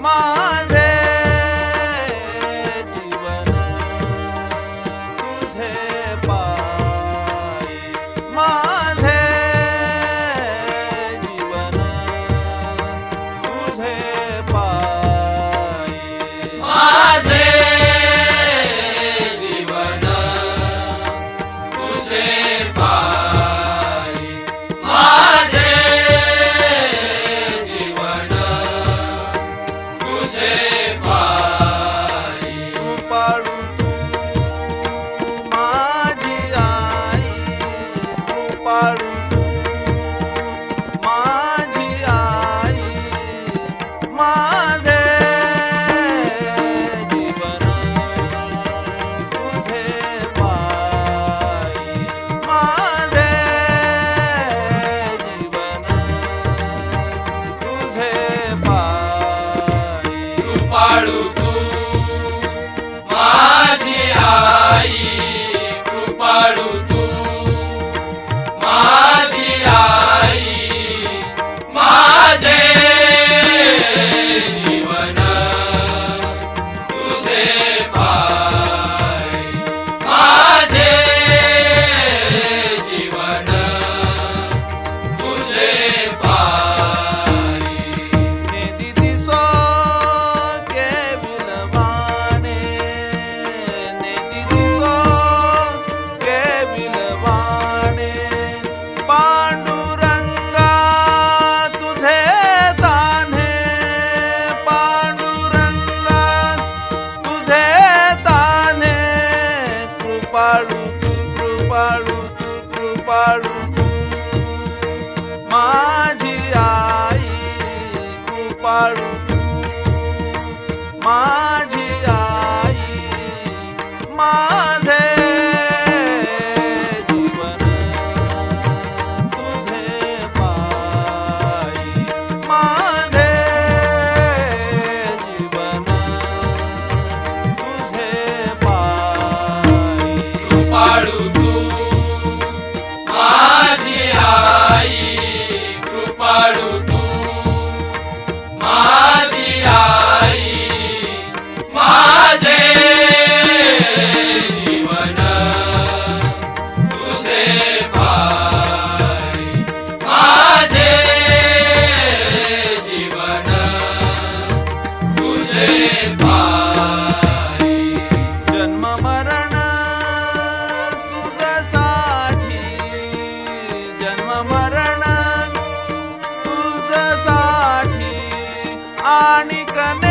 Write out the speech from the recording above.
마 कृपाळू तू कृपाळू. माझी आई कृपाळू. तू ஆணிகமே